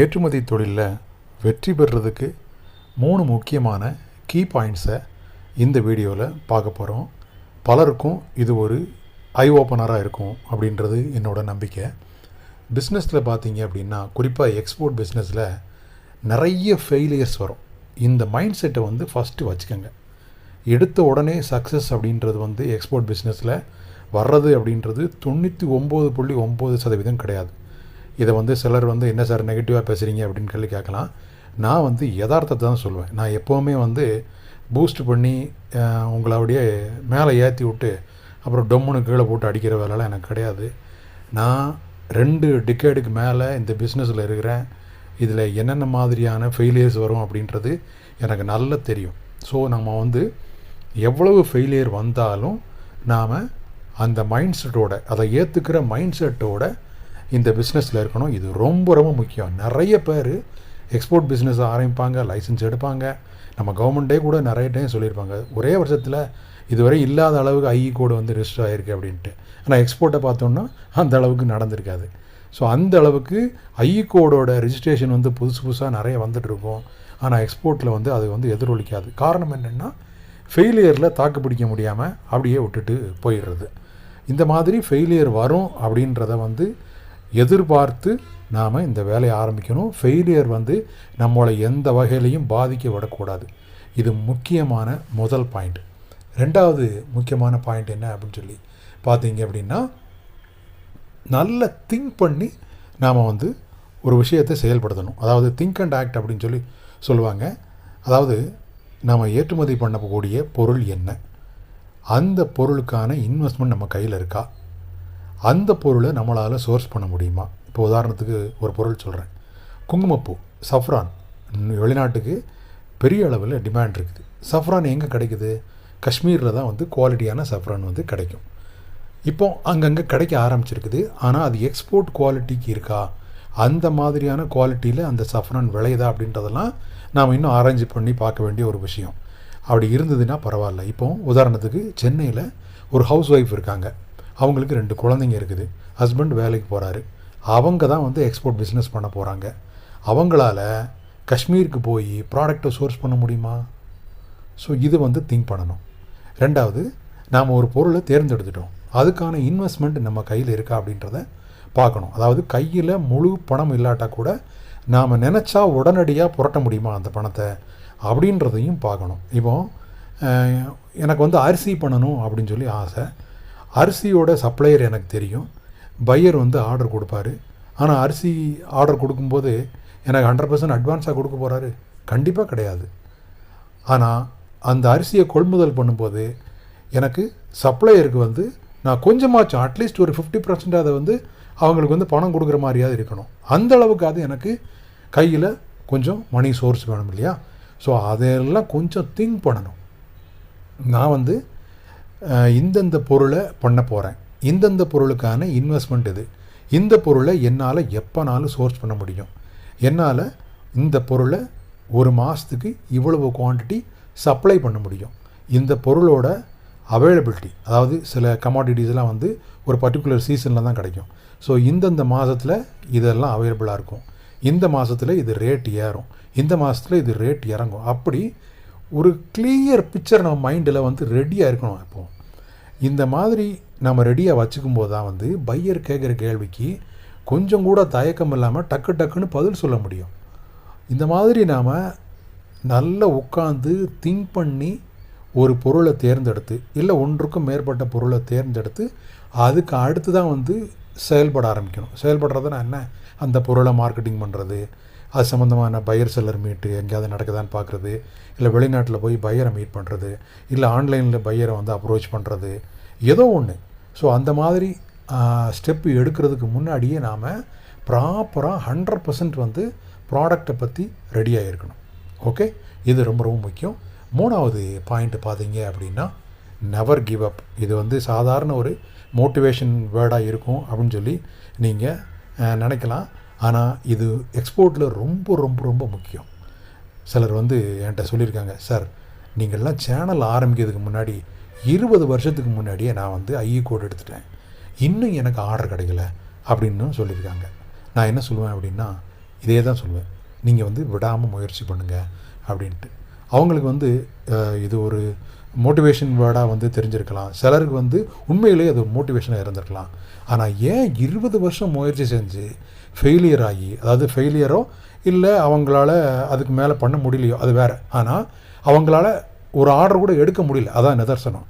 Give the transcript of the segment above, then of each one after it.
ஏற்றுமதி தொழிலில் வெற்றி பெறுறதுக்கு மூணு முக்கியமான கீ பாயிண்ட்ஸை இந்த வீடியோவில் பார்க்க போகிறோம் பலருக்கும் இது ஒரு ஐ ஓப்பனராக இருக்கும் அப்படின்றது என்னோட நம்பிக்கை. பிஸ்னஸில் பார்த்தீங்க அப்படின்னா குறிப்பாக எக்ஸ்போர்ட் பிஸ்னஸில் நிறைய ஃபெயிலியர்ஸ் வரும். இந்த மைண்ட் செட்டை வந்து ஃபஸ்ட்டு வச்சுக்கோங்க. எடுத்த உடனே சக்ஸஸ் அப்படின்றது வந்து எக்ஸ்போர்ட் பிஸ்னஸில் வர்றது அப்படின்றது தொண்ணூற்றி ஒம்பது புள்ளி ஒம்பது சதவீதம் கிடையாது. இதை வந்து சிலர் வந்து என்ன சார் நெகட்டிவாக பேசுகிறீங்க அப்படின்னு சொல்லி கேட்கலாம். நான் வந்து யதார்த்தத்தை தான் சொல்லுவேன். நான் எப்போவுமே வந்து பூஸ்ட் பண்ணி அஹ், உங்களை அப்படியே மேலே ஏற்றி விட்டு அப்புறம் டொம்முன்னு கீழே போட்டு அடிக்கிற வேலைலாம் எனக்கு கிடையாது. நான் ரெண்டு டிக்கேடுக்கு மேலே இந்த பிஸ்னஸில் இருக்கிறேன். இதில் என்னென்ன மாதிரியான ஃபெயிலியர்ஸ் வரும் அப்படின்றது எனக்கு நல்லா தெரியும். ஸோ நம்ம வந்து எவ்வளவு ஃபெயிலியர் வந்தாலும் நாம் அந்த மைண்ட் செட்டோட அதை ஏற்றுக்கிற மைண்ட் செட்டோட இந்த பிஸ்னஸில் இருக்கணும். இது ரொம்ப ரொம்ப முக்கியம். நிறைய பேர் எக்ஸ்போர்ட் பிஸ்னஸ் ஆரம்பிப்பாங்க லைசன்ஸ் எடுப்பாங்க. நம்ம கவர்மெண்ட்டே கூட நிறைய டைம் சொல்லியிருப்பாங்க. ஒரே வருஷத்தில் இதுவரை இல்லாத அளவுக்கு ஐஇ கோடு வந்து ரிஜிஸ்டர் ஆகிருக்கு அப்படின்ட்டு. ஆனால் எக்ஸ்போர்ட்டை பார்த்தோம்னா அந்த அளவுக்கு நடந்திருக்காது. ஸோ அந்த அளவுக்கு ஐஇ கோடோட ரிஜிஸ்ட்ரேஷன் வந்து புதுசு புதுசாக நிறைய வந்துட்டு ஆனால் எக்ஸ்போர்ட்டில் வந்து அது வந்து எதிரொலிக்காது. காரணம் என்னென்னா ஃபெயிலியரில் தாக்கு பிடிக்க முடியாமல் அப்படியே விட்டுட்டு போயிடுறது. இந்த மாதிரி ஃபெயிலியர் வரும் அப்படின்றத வந்து எதிர்பார்த்து நாம் இந்த வேலையை ஆரம்பிக்கணும். ஃபெயிலியர் வந்து நம்மளை எந்த வகையிலையும் பாதிக்க விடக்கூடாது இது முக்கியமான முதல் பாயிண்ட் ரெண்டாவது முக்கியமான பாயிண்ட் என்ன அப்படின்னு சொல்லி பார்த்தீங்க அப்படின்னா நல்ல திங்க் பண்ணி நாம் வந்து ஒரு விஷயத்தை செயல்படுத்தணும். அதாவது திங்க் அண்ட் ஆக்ட் அப்படின்னு சொல்லி சொல்லுவாங்க. அதாவது நாம் ஏற்றுமதி பண்ணக்கூடிய பொருள் என்ன? அந்த பொருளுக்கான இன்வெஸ்ட்மெண்ட் நம்ம கையில் இருக்கா? அந்த பொருளை நம்மளால் சோர்ஸ் பண்ண முடியுமா? இப்போ உதாரணத்துக்கு ஒரு பொருள் சொல்கிறேன் குங்குமப்பூ சஃப்ரான் வெளிநாட்டுக்கு பெரிய அளவில் டிமாண்ட் இருக்குது. சஃப்ரான் எங்கே கிடைக்குது? காஷ்மீரில் தான் வந்து குவாலிட்டியான சஃப்ரான் வந்து கிடைக்கும். இப்போ அங்கங்கே கிடைக்க ஆரம்பிச்சிருக்குது. ஆனால் அது எக்ஸ்போர்ட் குவாலிட்டிக்கு இருக்கா? அந்த மாதிரியான குவாலிட்டியில் அந்த சஃப்ரான் விளையுதா அப்படின்றதெல்லாம் நாம் இன்னும் ஆராய்ச்சி பண்ணி பார்க்க வேண்டிய ஒரு விஷயம். அப்படி இருந்ததுன்னா பரவாயில்ல. இப்போ உதாரணத்துக்கு சென்னையில் ஒரு ஹவுஸ் ஒய்ஃப் இருக்காங்க. அவங்களுக்கு ரெண்டு குழந்தைங்க இருக்குது. ஹஸ்பண்ட் வேலைக்கு போகிறாரு அவங்க தான் வந்து எக்ஸ்போர்ட் பிஸ்னஸ் பண்ண போகிறாங்க அவங்களால காஷ்மீருக்கு போய் ப்ராடக்டை சோர்ஸ் பண்ண முடியுமா? ஸோ இது வந்து திங்க் பண்ணணும். ரெண்டாவது நாம் ஒரு பொருளை தேர்ந்தெடுத்துட்டோம். அதுக்கான இன்வெஸ்ட்மெண்ட் நம்ம கையில் இருக்கா அப்படின்றத பார்க்கணும். அதாவது கையில் முழு பணம் இல்லாட்டா கூட நாம் நினச்சா உடனடியாக புரட்ட முடியுமா அந்த பணத்தை அப்படின்றதையும் பார்க்கணும். இப்போ எனக்கு வந்து அரிசி பண்ணணும் அப்படின்னு சொல்லி ஆசை. அரிசியோட சப்ளையர் எனக்கு தெரியும். பையர் வந்து ஆர்டர் கொடுப்பாரு. ஆனால் அரிசி ஆர்டர் கொடுக்கும்போது எனக்கு ஹண்ட்ரட் பர்சன்ட் அட்வான்ஸாக கொடுக்க போகிறாரு கண்டிப்பாக கிடையாது. ஆனால் அந்த அரிசியை கொள்முதல் பண்ணும்போது எனக்கு சப்ளையருக்கு வந்து நான் கொஞ்சமாச்சும் அட்லீஸ்ட் ஒரு ஃபிஃப்டி பர்சன்ட் அதை வந்து அவங்களுக்கு வந்து பணம் கொடுக்குற மாதிரியாவது இருக்கணும். அந்த அளவுக்கு அது எனக்கு கையில் கொஞ்சம் மணி சோர்ஸ் வேணும் இல்லையா? ஸோ அதையெல்லாம் கொஞ்சம் திங்க் பண்ணணும். நான் வந்து இந்தந்த பொருளை பண்ண போகிறேன் இந்தந்த பொருளுக்கான இன்வெஸ்ட்மெண்ட் இது இந்த பொருளை என்னால் எப்போனாலும் சோர்ஸ் பண்ண முடியும். என்னால் இந்த பொருளை ஒரு மாதத்துக்கு இவ்வளவு குவான்டிட்டி சப்ளை பண்ண முடியும். இந்த பொருளோட அவைலபிலிட்டி அதாவது சில கமாடிட்டிஸ்லாம் வந்து ஒரு பர்டிகுலர் சீசனில் தான் கிடைக்கும். ஸோ இந்தந்த மாதத்தில் இதெல்லாம் அவைலபிளாக இருக்கும். இந்த மாதத்தில் இது ரேட் ஏறும். இந்த மாதத்தில் இது ரேட் இறங்கும். அப்படி ஒரு கிளியர் பிக்சர் நம்ம மைண்டில் வந்து ரெடியாக இருக்கணும் இப்போது இந்த மாதிரி நம்ம ரெடியாக வச்சுக்கும் போது தான் வந்து பையர் கேட்குற கேள்விக்கு கொஞ்சம் கூட தயக்கம் இல்லாமல் டக்கு டக்குன்னு பதில் சொல்ல முடியும். இந்த மாதிரி நாம் நல்லா உட்காந்து திங்க் பண்ணி ஒரு பொருளை தேர்ந்தெடுத்து இல்லை ஒன்றுக்கும் மேற்பட்ட பொருளை தேர்ந்தெடுத்து அதுக்கு அடுத்து தான் வந்து செயல்பட ஆரம்பிக்கணும். செயல்படுறதுனா என்ன? அந்த பொருளை மார்க்கெட்டிங் பண்ணுறது அது சம்மந்தமான பையர் செல்லர் மீட்டு எங்கேயாவது நடக்குதான்னு பார்க்குறது இல்லை வெளிநாட்டில் போய் பையரை மீட் பண்ணுறது இல்லை ஆன்லைனில் பையரை வந்து அப்ரோச் பண்ணுறது ஏதோ ஒன்று ஸோ அந்த மாதிரி ஸ்டெப்பு எடுக்கிறதுக்கு முன்னாடியே நாம் ப்ராப்பராக ஹண்ட்ரட் பர்சன்ட் வந்து ப்ராடக்டை பற்றி ரெடியாக இருக்கணும் ஓகே இது ரொம்ப ரொம்ப முக்கியம். மூணாவது பாயிண்ட் பார்த்தீங்க அப்படின்னா நெவர் கிவ் அப் இது வந்து சாதாரண ஒரு மோட்டிவேஷன் வேர்டாக இருக்கும் அப்படின்னு சொல்லி நீங்கள் நினைக்கலாம். ஆனால் இது எக்ஸ்போர்ட்டில் ரொம்ப ரொம்ப ரொம்ப முக்கியம். சிலர் வந்து என்கிட்ட சொல்லியிருக்காங்க சார் நீங்கள்லாம் சேனல் ஆரம்பிக்கிறதுக்கு முன்னாடி இருபது வருஷத்துக்கு முன்னாடியே நான் வந்து ஐஇ கோட் எடுத்துட்டேன். இன்னும் எனக்கு ஆர்டர் கிடைக்கல அப்படின்னு சொல்லியிருக்காங்க. நான் என்ன சொல்லுவேன் அப்படின்னா இதே தான் சொல்லுவேன். நீங்கள் வந்து விடாமல் முயற்சி பண்ணுங்கள் அப்படின்ட்டு. அவங்களுக்கு வந்து இது ஒரு மோட்டிவேஷன் வேர்டாக வந்து தெரிஞ்சிருக்கலாம். சிலருக்கு வந்து உண்மையிலேயே அது மோட்டிவேஷனாக இருந்திருக்கலாம். ஆனால் ஏன் இருபது வருஷம் முயற்சி செஞ்சு ஃபெயிலியர் ஆகி அதாவது ஃபெயிலியரோ இல்லை அவங்களால அதுக்கு மேலே பண்ண முடியலையோ அது வேறு. ஆனால் அவங்களால ஒரு ஆர்டர் கூட எடுக்க முடியல. அதான் நிதர்சனம்.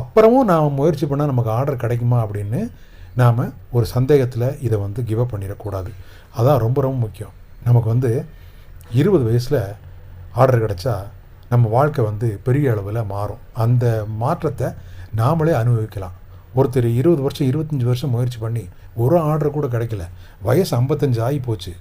அப்புறமும் நாம் முயற்சி பண்ணால் நமக்கு ஆர்டர் கிடைக்குமா அப்படின்னு நாம் ஒரு சந்தேகத்தில் இதை வந்து கிவ் அப் பண்ணிடக்கூடாது. அதான் ரொம்ப ரொம்ப முக்கியம். நமக்கு வந்து இருபது வயசில் ஆர்டர் கிடைச்சா நம்ம வாழ்க்கை வந்து பெரிய அளவில் மாறும். அந்த மாற்றத்தை நாமளே அனுபவிக்கலாம். ஒருத்தர் இருபது வருஷம் இருபத்தஞ்சி வருஷம் முயற்சி பண்ணி ஒரு ஆர்டர் கூட கிடைக்கல. வயசு ஐம்பத்தஞ்சு ஆகி போச்சு.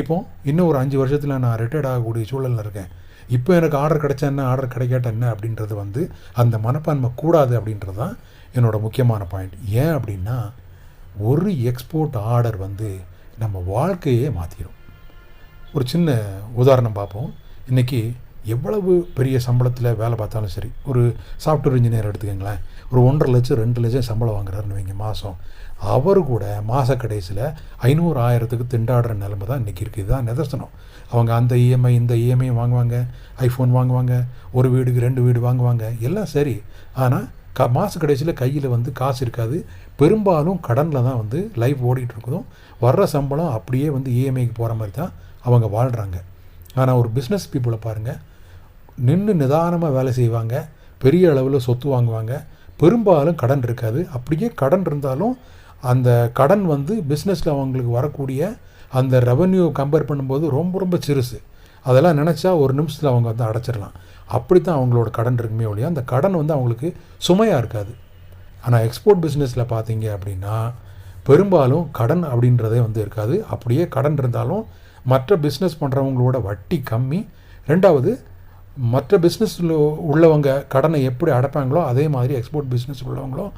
இப்போ இன்னும் ஒரு அஞ்சு வருஷத்தில் நான் ரிட்டையர்ட் ஆகக்கூடிய சூழலில் இருக்கேன். இப்போ எனக்கு ஆர்டர் கிடைச்சா என்ன ஆர்டர் கிடைக்காட்ட என்ன அப்படின்றது வந்து அந்த மனப்பான்மை கூடாது அப்படின்றது தான் என்னோடய முக்கியமான பாயிண்ட் ஏன் அப்படின்னா ஒரு எக்ஸ்போர்ட் ஆர்டர் வந்து நம்ம வாழ்க்கையே மாற்றிடும் ஒரு சின்ன உதாரணம் பார்ப்போம். இன்றைக்கி எவ்வளவு பெரிய சம்பளத்தில் வேலை பார்த்தாலும் சரி ஒரு சாஃப்ட்வேர் இன்ஜினியர் எடுத்துக்கங்களேன் ஒரு ஒன்றரை லட்சம் ரெண்டு லட்சம் சம்பளம் வாங்குறாருன்னு வைங்க மாதம் அவர் கூட மாத கடைசியில் ஐநூறு ஆயிரத்துக்கு திண்டாடுற நிலைமை தான் இன்றைக்கி இருக்குது இதுதான் நிதர்சனம். அவங்க அந்த இஎம்ஐ இந்த இஎம்ஐ வாங்குவாங்க ஐஃபோன் வாங்குவாங்க ஒரு வீடுக்கு ரெண்டு வீடு வாங்குவாங்க எல்லாம் சரி. ஆனால் க மாத கடைசியில் கையில் வந்து காசு இருக்காது. பெரும்பாலும் கடனில் தான் வந்து லைஃப் ஓடிக்கிட்டு இருக்குதும். வர்ற சம்பளம் அப்படியே வந்து இஎம்ஐக்கு போகிற மாதிரி தான் அவங்க வாழ்கிறாங்க ஆனால் ஒரு பிஸ்னஸ் பீப்புளை பாருங்கள் நின்று நிதானமாக வேலை செய்வாங்க. பெரிய அளவில் சொத்து வாங்குவாங்க. பெரும்பாலும் கடன் இருக்காது. அப்படியே கடன் இருந்தாலும் அந்த கடன் வந்து பிஸ்னஸில் அவங்களுக்கு வரக்கூடிய அந்த ரெவன்யூ கம்பேர் பண்ணும்போது ரொம்ப ரொம்ப சிறுசு. அதெல்லாம் நினச்சா ஒரு நிமிஷத்தில் அவங்க வந்து அடைச்சிடலாம். அப்படி தான் அவங்களோட கடன் இருக்குமே ஒழிய அந்த கடன் வந்து அவங்களுக்கு சுமையாக இருக்காது. ஆனால் எக்ஸ்போர்ட் பிஸ்னஸில் பார்த்தீங்க அப்படின்னா பெரும்பாலும் கடன் அப்படின்றதே வந்து இருக்காது. அப்படியே கடன் இருந்தாலும் மற்ற பிஸ்னஸ் பண்ணுறவங்களோட வட்டி கம்மி. ரெண்டாவது மற்ற பிஸ்னஸில் உள்ளவங்க கடனை எப்படி அடைப்பாங்களோ அதே மாதிரி எக்ஸ்போர்ட் பிஸ்னஸ் உள்ளவங்களும்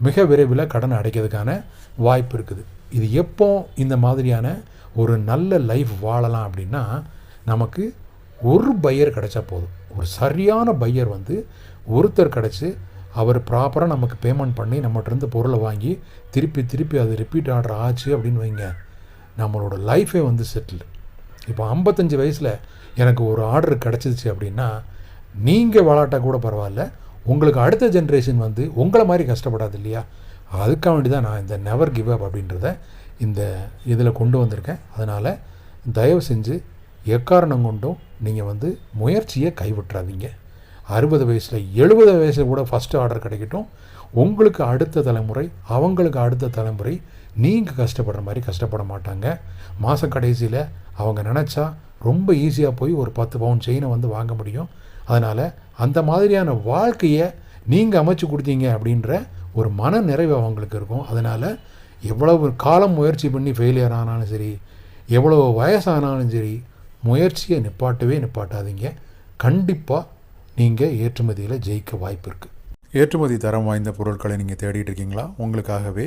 மிக விரைவில் கடனை அடைக்கிறதுக்கான வாய்ப்பு இருக்குது. இது எப்போ இந்த மாதிரியான ஒரு நல்ல லைஃப் வாழலாம் அப்படின்னா நமக்கு ஒரு பையர் கிடைச்சா போதும். ஒரு சரியான பையர் வந்து ஒருத்தர் கிடச்சி அவர் ப்ராப்பராக நமக்கு பேமெண்ட் பண்ணி நம்மகிட்டருந்து பொருளை வாங்கி திருப்பி திருப்பி அது ரிப்பீட் ஆர்டர் ஆச்சு அப்படின்னு வைங்க. நம்மளோட லைஃபே வந்து செட்டில் இப்போ ஐம்பத்தஞ்சு வயசில் எனக்கு ஒரு ஆர்டர் கிடச்சிருச்சு அப்படின்னா நீங்கள் விளாட்டா கூட பரவாயில்ல. உங்களுக்கு அடுத்த ஜென்ரேஷன் வந்து உங்களை மாதிரி கஷ்டப்படாது இல்லையா? அதுக்காக வேண்டி தான் நான் இந்த நெவர் கிவ் அப் அப்படின்றத இந்த இதில் கொண்டு வந்திருக்கேன். அதனால் தயவு செஞ்சு எக்காரணம் கொண்டும் நீங்கள் வந்து முயற்சியை கைவிட்டுறாதீங்க. அறுபது வயசில் எழுபது வயசில் கூட ஃபஸ்ட்டு ஆர்டர் கிடைக்கட்டும். உங்களுக்கு அடுத்த தலைமுறை அவங்களுக்கு அடுத்த தலைமுறை நீங்கள் கஷ்டப்படுற மாதிரி கஷ்டப்பட மாட்டாங்க. மாத கடைசியில் அவங்க நினச்சா ரொம்ப ஈஸியாக போய் ஒரு பத்து பவுன் செயினை வந்து வாங்க முடியும். அதனால் அந்த மாதிரியான வாழ்க்கையை நீங்கள் அமைச்சு கொடுத்தீங்க அப்படின்ற ஒரு மன நிறைவு அவங்களுக்கு இருக்கும். அதனால் எவ்வளவு காலம் முயற்சி பண்ணி ஃபெயிலியர் ஆனாலும் சரி எவ்வளோ வயசானாலும் சரி முயற்சியை நிப்பாட்டவே நிப்பாட்டாதீங்க. கண்டிப்பாக நீங்கள் ஏற்றுமதியில் ஜெயிக்க வாய்ப்பு இருக்குது ஏற்றுமதி தரம் வாய்ந்த பொருட்களை நீங்கள் தேடிட்டு இருக்கீங்களா? உங்களுக்காகவே